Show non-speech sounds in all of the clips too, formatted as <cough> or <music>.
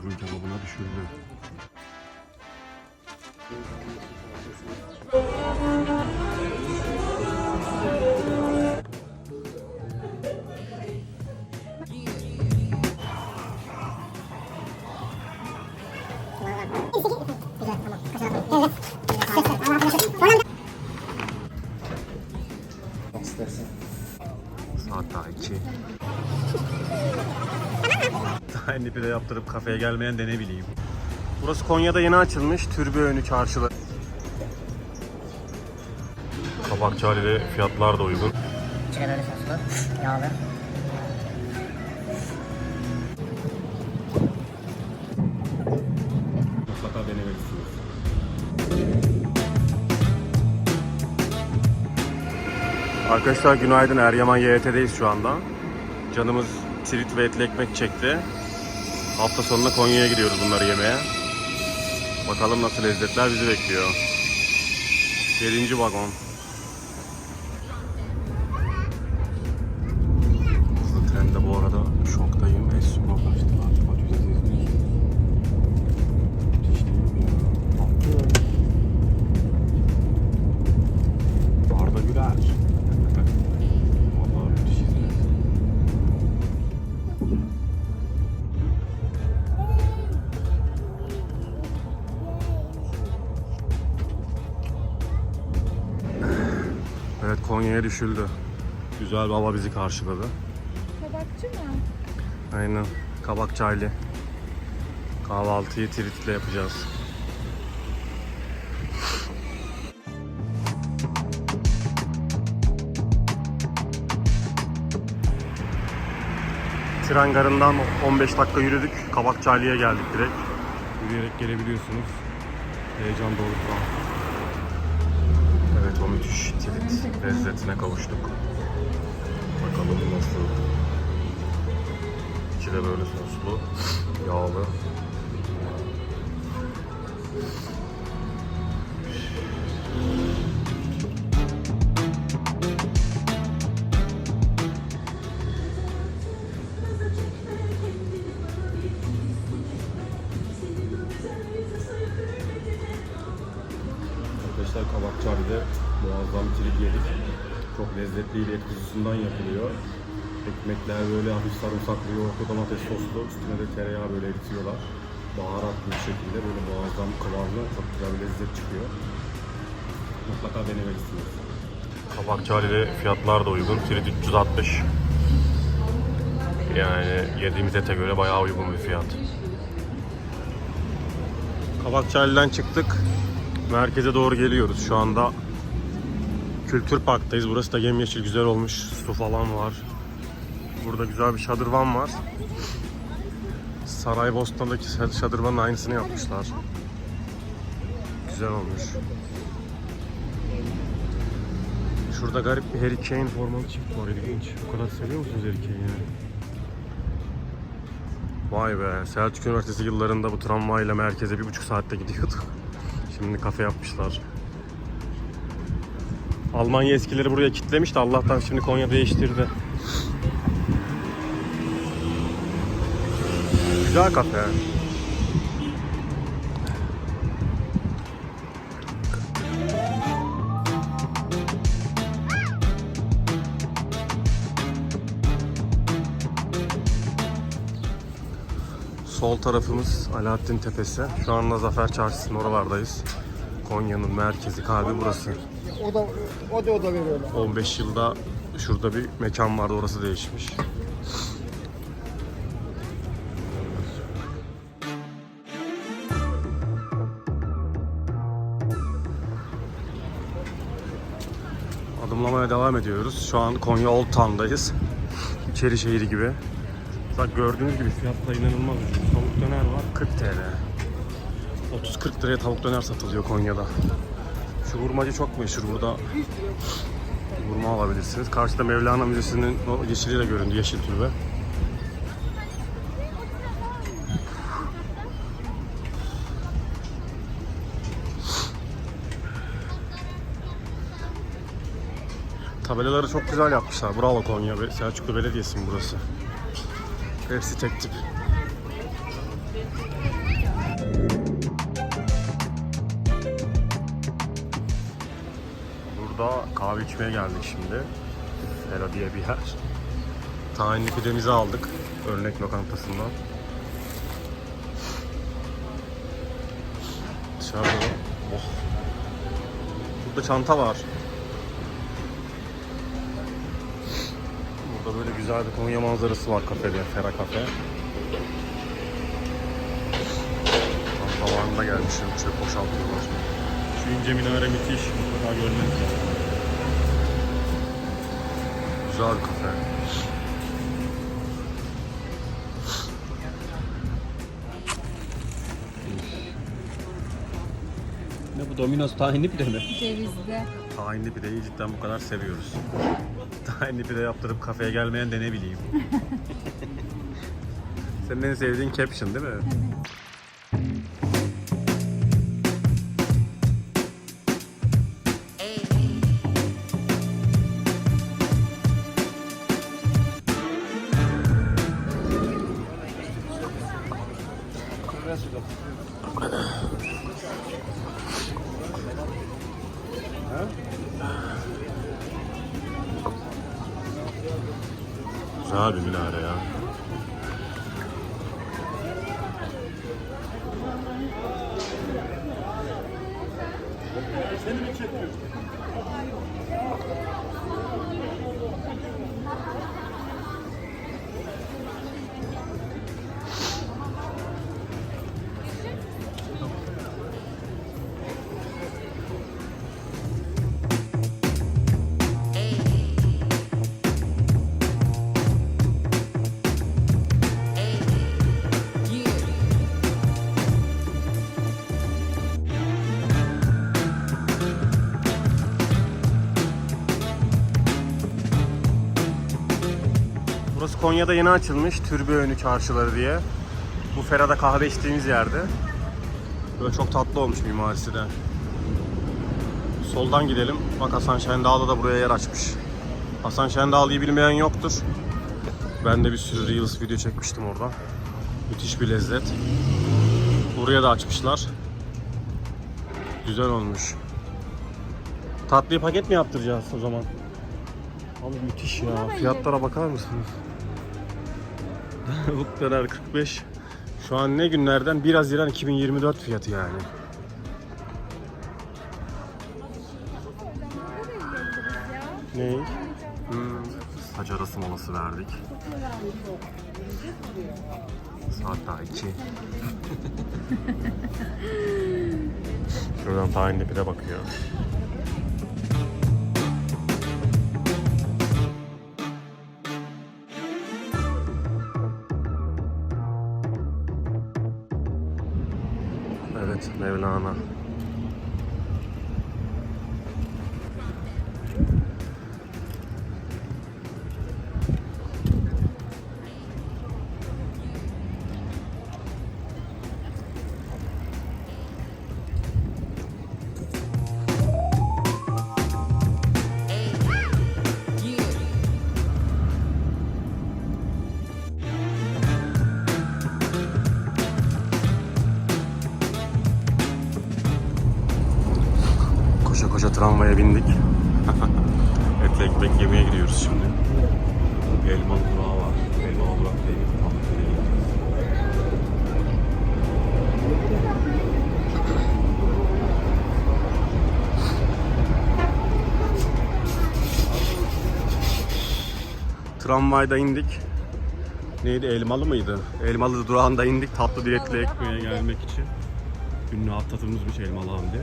sorunun cevabına düşürdü. Daha en dibi de yaptırıp kafeye gelmeyen de ne bileyim. Burası Konya'da yeni açılmış. Türbe önü çarşıda. Kabakçıhane'de fiyatlar da uygun. Böyle soslu, yağlı. Mutlaka denemelisin. Arkadaşlar günaydın Eryaman YT'deyiz şu anda. Canımız tirit ve etli ekmek çekti. Hafta sonunda Konya'ya gidiyoruz bunları yemeye. Bakalım nasıl lezzetler bizi bekliyor. 7. vagon. Evet Konya'ya düşüldü. Güzel hava bizi karşıladı. Kabakçı mı? Aynen. Kabak çaylı. Kahvaltıyı Tirit'le yapacağız. Tren garından 15 dakika yürüdük. Kabak Çaylı'ya geldik direkt. Yürüyerek gelebiliyorsunuz. Heyecan dolu şu an. Evet o müthiş tirit lezzetine kavuştuk. Bakalım nasıl. İçi de böyle soslu, yağlı. Arkadaşlar kabakçıhanede muazzam tirit yedik. Çok lezzetliydi, et kuzusundan yapılıyor. Ekmekler böyle hafif sarımsaklı, yoğurtlu domates soslu, üstüne de tereyağı böyle eritiyorlar. Baharatlı bir şekilde böyle muazzam kıvamlı, çok güzel bir lezzet çıkıyor. Mutlaka denemelisiniz. Kabakçıhane'de fiyatlar da uygun. Tirit 360. Yani yediğimiz ete göre bayağı uygun bir fiyat. Kabakçıhane'den çıktık. Merkeze doğru geliyoruz. Şu anda Kültür Park'tayız. Burası da yemyeşil güzel olmuş. Su falan var. Burada güzel bir şadırvan var. Saraybosna'daki şadırvanın aynısını yapmışlar. Güzel olmuş. Şurada garip bir Harry Kane formalı çift var. İlginç. O kadar seviyor musunuz Harry Kane'i? Vay be. Selçuk Üniversitesi yıllarında bu tramvayla merkeze bir buçuk saatte gidiyorduk. <laughs> Şimdi kafe yapmışlar. Almanya eskileri buraya kitlemişti. Allah'tan şimdi Konya değiştirdi. Güzel kafe. Sol tarafımız Alaaddin Tepesi. Şu anda Zafer Çarşısı'nın oralardayız. Konya'nın merkezi, kalbi burası. O da o da o da veriyorlar. 15 yılda şurada bir mekan vardı orası değişmiş. Adımlamaya devam ediyoruz. Şu an Konya Old Town'dayız. İçeri şehri gibi. Bak gördüğünüz gibi fiyatlar inanılmaz ucuz. Tavuk döner var 40 TL. 30-40 liraya tavuk döner satılıyor Konya'da. Şu hurmacı çok meşhur burada. Hurma alabilirsiniz. Karşıda Mevlana Müzesi'nin o yeşiliyle göründü, yeşil türbe. Tabelaları çok güzel yapmışlar. Bravo Konya Selçuklu Belediyesi mi burası? Hepsi tek tip. Burada kahve içmeye geldik şimdi. Hera diye bir yer. Tahinli pidemizi aldık. Örnek lokantasından. Dışarıda oh. Burada çanta var. Burada böyle güzel bir Konya manzarası var kafede, Fera Kafe. Tam gelmişim, çöp boşaltıyorlar. Şu ince minare müthiş, mutlaka görmeniz lazım. Güzel kafe. Ne bu Domino's tahinli pide mi? Cevizli. Tahinli pideyi cidden bu kadar seviyoruz. Tahinli pide yaptırıp kafeye gelmeyen de ne bileyim. <laughs> Senin en sevdiğin caption değil mi? Güzel Burası Konya'da yeni açılmış Türbe Önü Çarşıları diye. Bu Ferada kahve içtiğimiz yerde. Böyle çok tatlı olmuş mimarisi de. Soldan gidelim. Bak Hasan Şendağlı da buraya yer açmış. Hasan Şendağlı'yı bilmeyen yoktur. Ben de bir sürü Reels video çekmiştim orada. Müthiş bir lezzet. Buraya da açmışlar. Güzel olmuş. Tatlıyı paket mi yaptıracağız o zaman? Abi müthiş ya. Fiyatlara bakar mısınız? Tavuk döner 45. Şu an ne günlerden? 1 Haziran 2024 fiyatı yani. Ne? Hmm, saç arası molası verdik. Saat daha 2. <laughs> Şuradan tahinli pide bakıyor. Mevlana. Tramvayda indik. Neydi? Elmalı mıydı? Elmalı durağında indik tatlı diyetli ekmeğe gelmek için. Ünlü atlatılmış elmalı hamdi.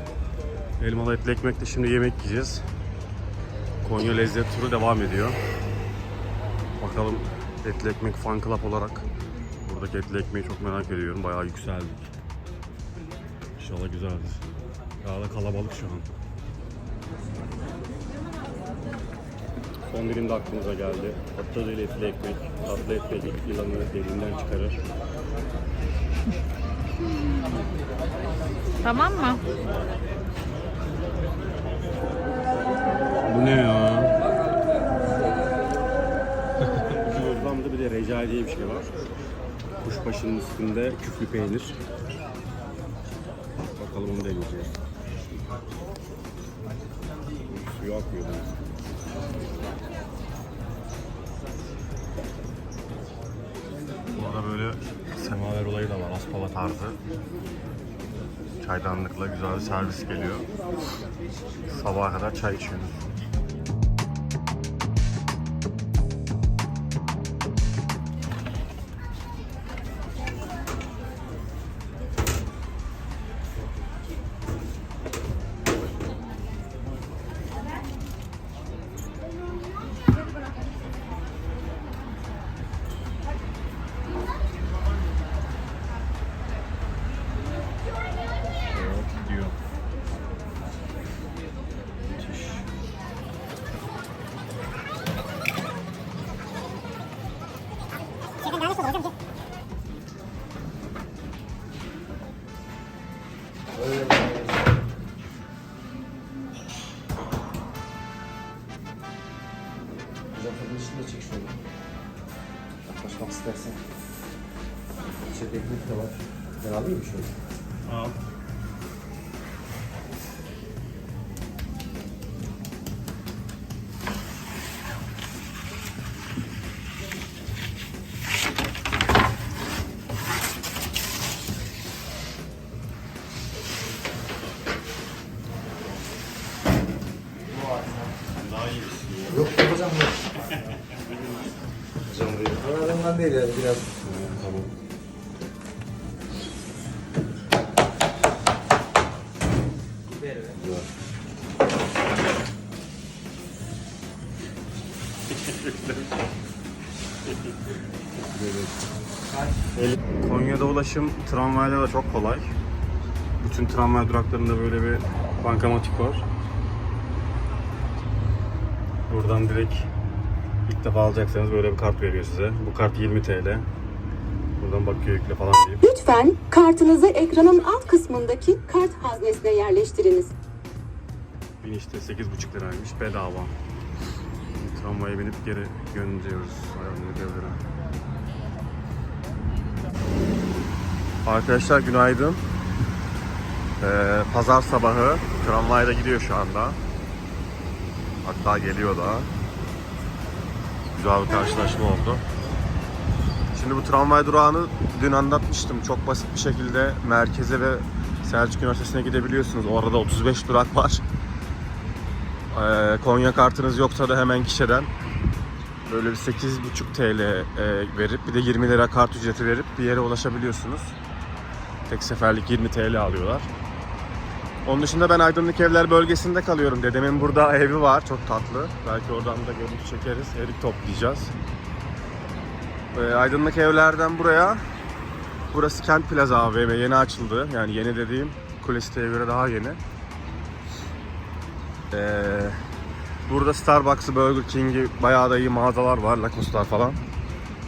Elmalı etli ekmekle şimdi yemek yiyeceğiz. Konya lezzet turu devam ediyor. Bakalım etli ekmek fan club olarak buradaki etli ekmeği çok merak ediyorum. Bayağı yükseldik. İnşallah güzeldir. Daha da kalabalık şu an. Son dilim de aklımıza geldi. Tatlı değil etli ekmek. Tatlı ekmek yılanı derinden çıkarır. Tamam mı? Bu ne ya? Özlem'de bir de Recai diye bir şey var. Kuşbaşının üstünde küflü peynir. Bakalım onu deneyeceğiz. Suyu akmıyor. Burada böyle semaver olayı da var. Aspava tarzı. Çaydanlıkla güzel bir servis geliyor. Sabaha kadar çay içiyoruz. Oralarından değil yani biraz. Tamam. Konya'da ulaşım tramvayla da çok kolay. Bütün tramvay duraklarında böyle bir bankamatik var. Buradan direkt ilk defa alacaksanız böyle bir kart veriyor size. Bu kart 20 TL. Buradan bakıyor yükle falan deyip. Lütfen kartınızı ekranın alt kısmındaki kart haznesine yerleştiriniz. Binişte 8,5 liraymış bedava. Tramvaya binip geri gönderiyoruz. Arkadaşlar günaydın. Ee, pazar sabahı tramvayda gidiyor şu anda. Hatta geliyor da. Güzel bir karşılaşma oldu. Şimdi bu tramvay durağını dün anlatmıştım. Çok basit bir şekilde merkeze ve Selçuk Üniversitesi'ne gidebiliyorsunuz. Orada 35 durak var. Ee, Konya kartınız yoksa da hemen kişiden böyle bir 8,5 TL e, verip bir de 20 lira kart ücreti verip bir yere ulaşabiliyorsunuz. Tek seferlik 20 TL alıyorlar. Onun dışında ben Aydınlık Evler bölgesinde kalıyorum. Dedemin burada evi var. Çok tatlı. Belki oradan da görüntü çekeriz. Erik toplayacağız. Ee, Aydınlık Evler'den buraya Burası Kent Plaza AVM yeni açıldı. Yani yeni dediğim Kulesite'ye göre daha yeni. Ee, burada Starbucks'ı, Burger King'i bayağı da iyi mağazalar var. Lacoste'lar falan.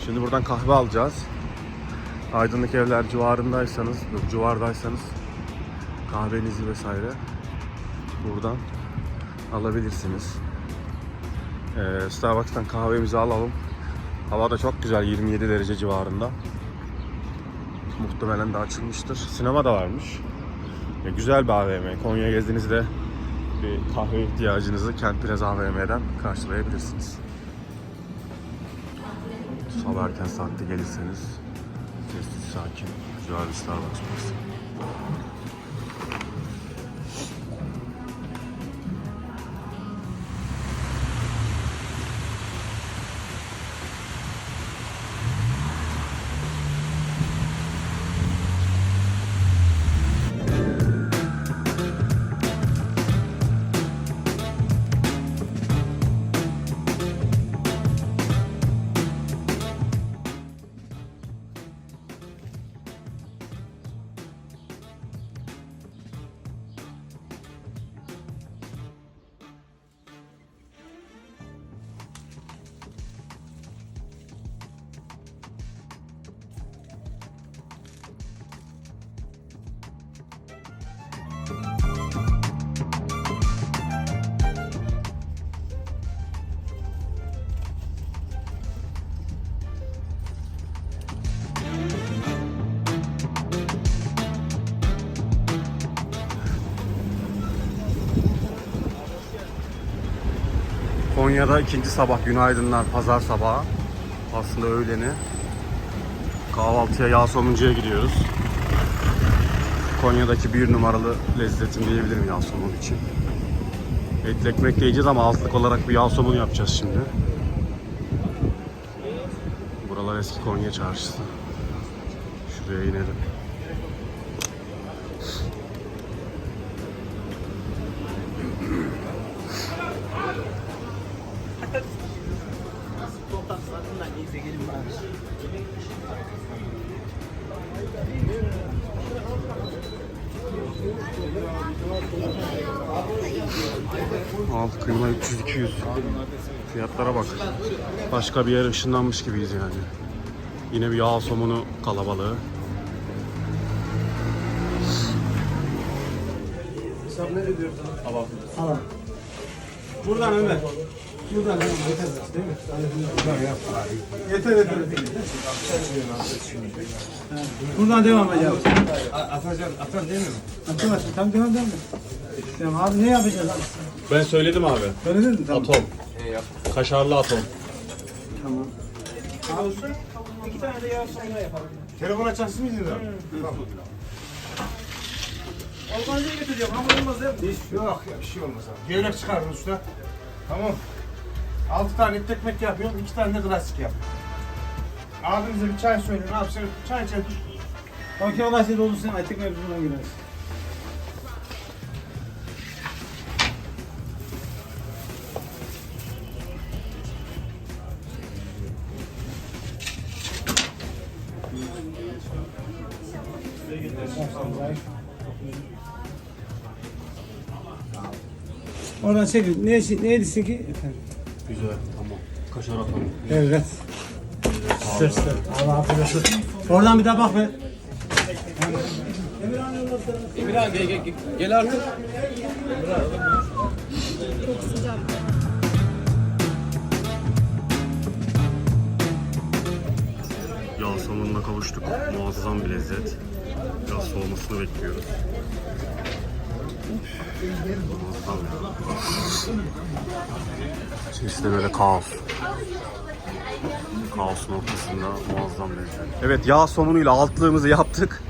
Şimdi buradan kahve alacağız. Aydınlık evler civarındaysanız, civardaysanız kahvenizi vesaire buradan alabilirsiniz. Ee, Starbucks'tan kahvemizi alalım. Hava da çok güzel 27 derece civarında. Muhtemelen de açılmıştır. Sinema da varmış. Ya güzel bir AVM. Konya gezdiğinizde bir kahve ihtiyacınızı Kent Plaza AVM'den karşılayabilirsiniz. Sabah erken saatte gelirseniz sessiz sakin güzel bir Starbucks burası. Konya'da ikinci sabah günaydınlar pazar sabahı. Aslında öğleni. Kahvaltıya yağ somuncuya gidiyoruz. Konya'daki bir numaralı lezzetim diyebilirim yağ somun için. Etli ekmek yiyeceğiz ama altlık olarak bir yağ somun yapacağız şimdi. Buralar eski Konya çarşısı. Şuraya inelim. Alt kıyma 300-200. Fiyatlara bak. Başka bir yere ışınlanmış gibiyiz yani. Yine bir yağ somunu kalabalığı. Buradan Ömer. Buradan Ömer. Yeter değil mi? Yeter yeter. Buradan devam edelim. Atacan, atan değil mi? Atamazsın. Tam devam devam. Tamam abi ne yapacağız abi? Ben söyledim abi. Söyledin mi? Tamam. Atom. Kaşarlı atom. Tamam. Abi iki tane de yağ sonuna yapalım. Telefon açarsın mıydı da? Organize götüreceğim. Hamur olmaz değil mi? Hiç yok ya bir şey olmaz abi. Gevrek çıkardın usta. Tamam. Altı tane et ekmek yapıyorum, iki tane de klasik yap. Abimize bir çay söyle, ne yapsın? Çay içelim. Okey Allah size olursa etek mevzuna gireriz. Oradan çekil. Ne, ne desin ki? Efendim. Güzel. Tamam. Kaşar atom. Evet. Sesler. Allah olsun. Oradan bir daha bak be. Emirhan gel, gel, gel, gel artık. Yağ somununa kavuştuk. Muazzam bir lezzet. Biraz soğumasını bekliyoruz. Muazzam ya. İçerisi de böyle kaos. Kaosun ortasında muazzam lezzet. Evet yağ somunuyla altlığımızı yaptık.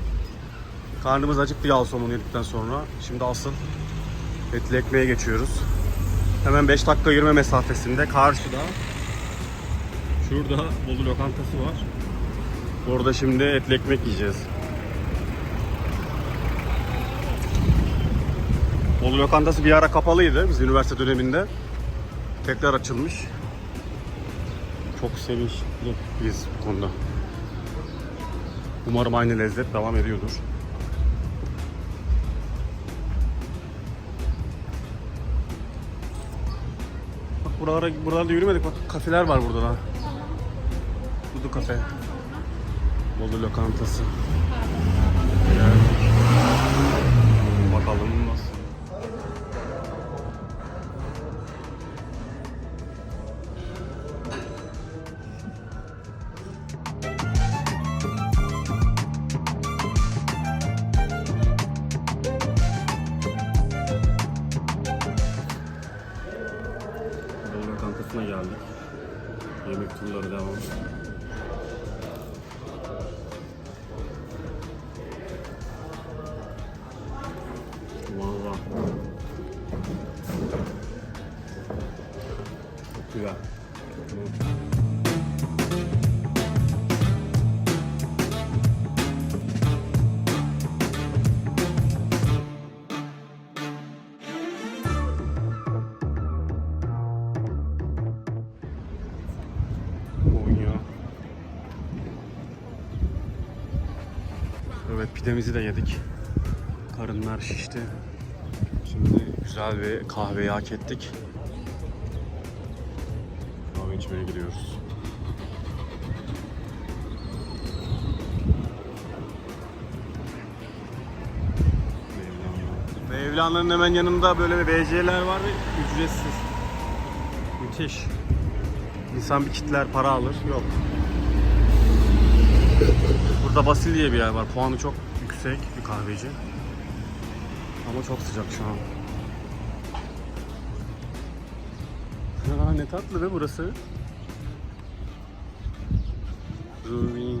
Karnımız acıktı yağ somunu yedikten sonra. Şimdi asıl etli ekmeğe geçiyoruz. Hemen 5 dakika yürüme mesafesinde karşıda Şurada Bolu lokantası var. Orada şimdi etli ekmek yiyeceğiz. Bolu lokantası bir ara kapalıydı biz üniversite döneminde. Tekrar açılmış. Çok sevinçliyiz bu konuda. Umarım aynı lezzet devam ediyordur. Bak buralara, buralarda yürümedik bak kafeler var burada da. Dudu kafe. Bolu lokantası. Geldik. Bakalım nasıl. Pidemizi de yedik. Karınlar şişti. Şimdi güzel bir kahveyi hak ettik. Kahve içmeye gidiyoruz. Mevlana. Mevlana'nın hemen yanında böyle bir VC'ler var ve ücretsiz. Müthiş. İnsan bir kitler para alır. Yok. Burada Basil diye bir yer var. Puanı çok yüksek bir kahveci. Ama çok sıcak şu an. <laughs> Ne tatlı be burası. Rumi.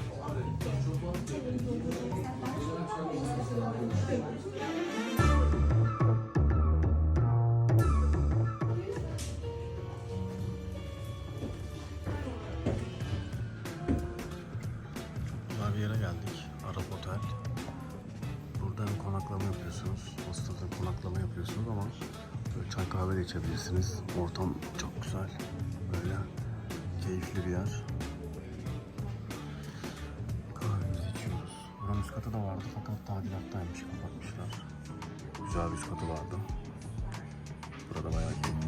emlaktaymış kapatmışlar. Güzel bir üst vardı. Burada bayağı keyifli.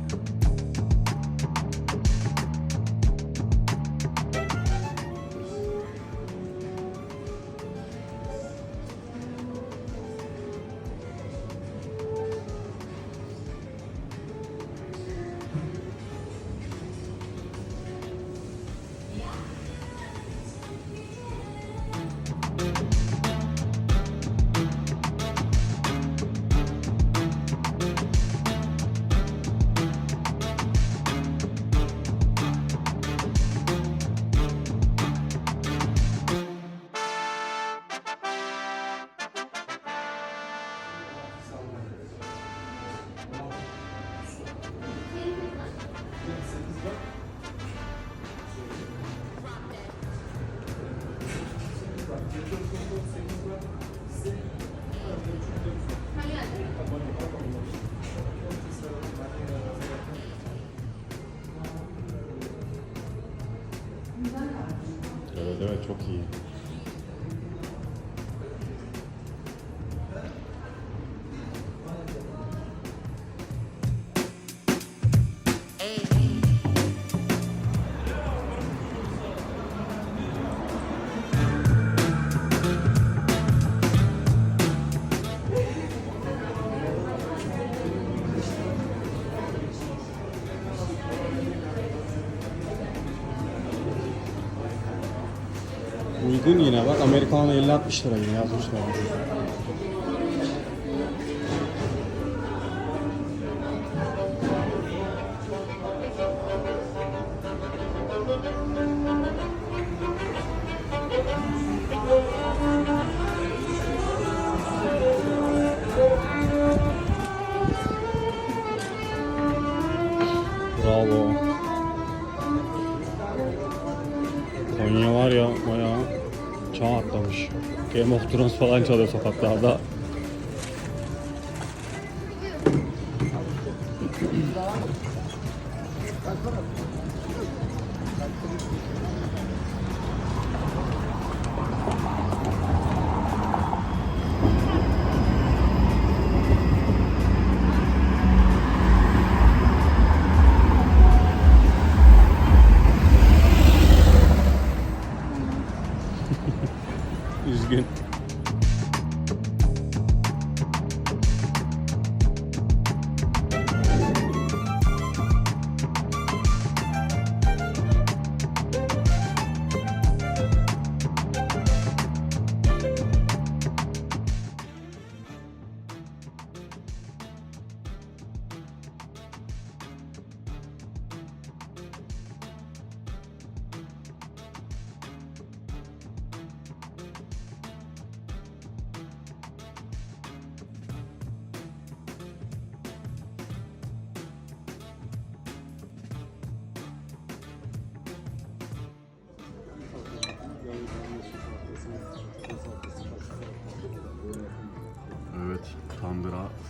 aquilo Uygun yine bak Amerikan'a 50-60 lira yine yazmışlar. Game of Thrones falan çalıyor sokaklarda.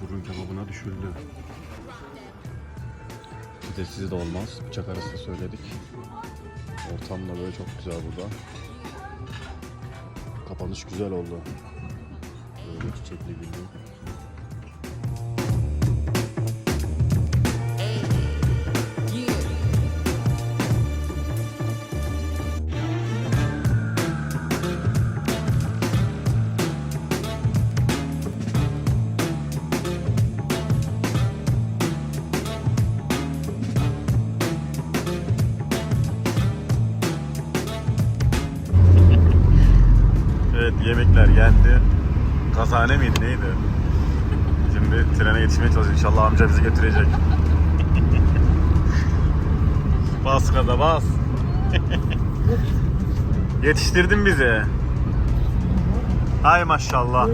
burun kebabına düşüldü. Pidesiz de olmaz. Bıçak arası söyledik. Ortam da böyle çok güzel burada. Kapanış güzel oldu. Böyle çiçekli bildiğin. Evet yemekler geldi. Kazane miydi neydi? Şimdi trene yetişmeye çalışıyoruz. İnşallah amca bizi götürecek. bas gaza bas. <laughs> Yetiştirdin bizi. Hay maşallah.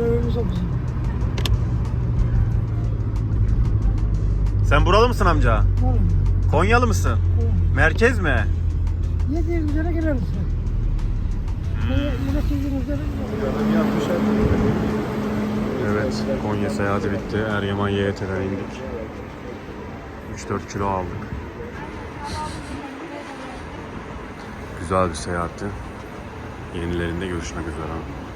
Sen buralı mısın amca? Konyalı mısın? Merkez mi? Yediğimiz yere gireriz. Evet, Konya seyahati bitti. Eryaman YT'den indik. 3-4 kilo aldık. Güzel bir seyahatti. Yenilerinde görüşmek üzere.